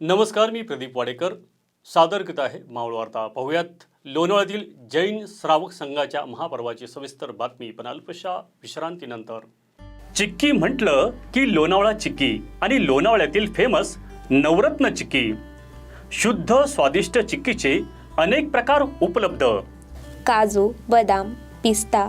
नमस्कार मी प्रदीप वाडेकर. सादर करत आहे मावळ वार्ता. पाहूयात लोणावळ्यातील जैन श्रावक संघाच्या महापर्वाची सविस्तर बातमी. पण अल्पशा विश्रांतीनंतर. चिक्की म्हटलं की लोणावळा चिक्की आणि लोणावळ्यातील फेमस नवरत्न चिक्की. शुद्ध स्वादिष्ट चिक्कीचे अनेक प्रकार उपलब्ध. काजू बदाम पिस्ता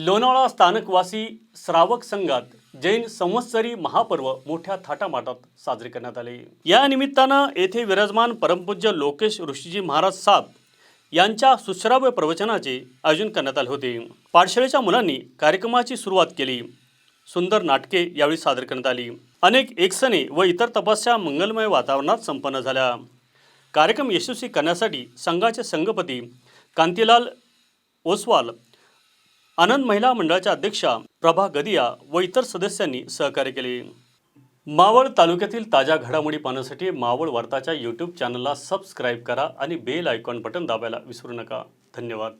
लोणावळा स्थानकवासी श्रावक संघात जैन संवत्सरी महापर्व मोठ्या थाटामाटात साजरे करण्यात आले. या निमित्तानं येथे विराजमान परमपूज्य लोकेश ऋषीजी महाराज साहेब यांच्या सुश्राव्य प्रवचनाचे आयोजन करण्यात आले होते. पाठशाळेच्या मुलांनी कार्यक्रमाची सुरुवात केली. सुंदर नाटके यावेळी सादर करण्यात आली. अनेक एकसने व इतर तपस्या मंगलमय वातावरणात संपन्न झाल्या. कार्यक्रम यशस्वी करण्यासाठी संघाचे संघपती कांतीलाल ओसवाल आनंद महिला मंडळाच्या अध्यक्षा प्रभा गदिया व इतर सदस्यांनी सहकार्य केले. मावळ तालुक्यातील ताज्या घडामोडी पाहण्यासाठी मावळ वार्ताच्या यूट्यूब चॅनलला सबस्क्राईब करा आणि बेल आयकॉन बटन दाबायला विसरू नका. धन्यवाद.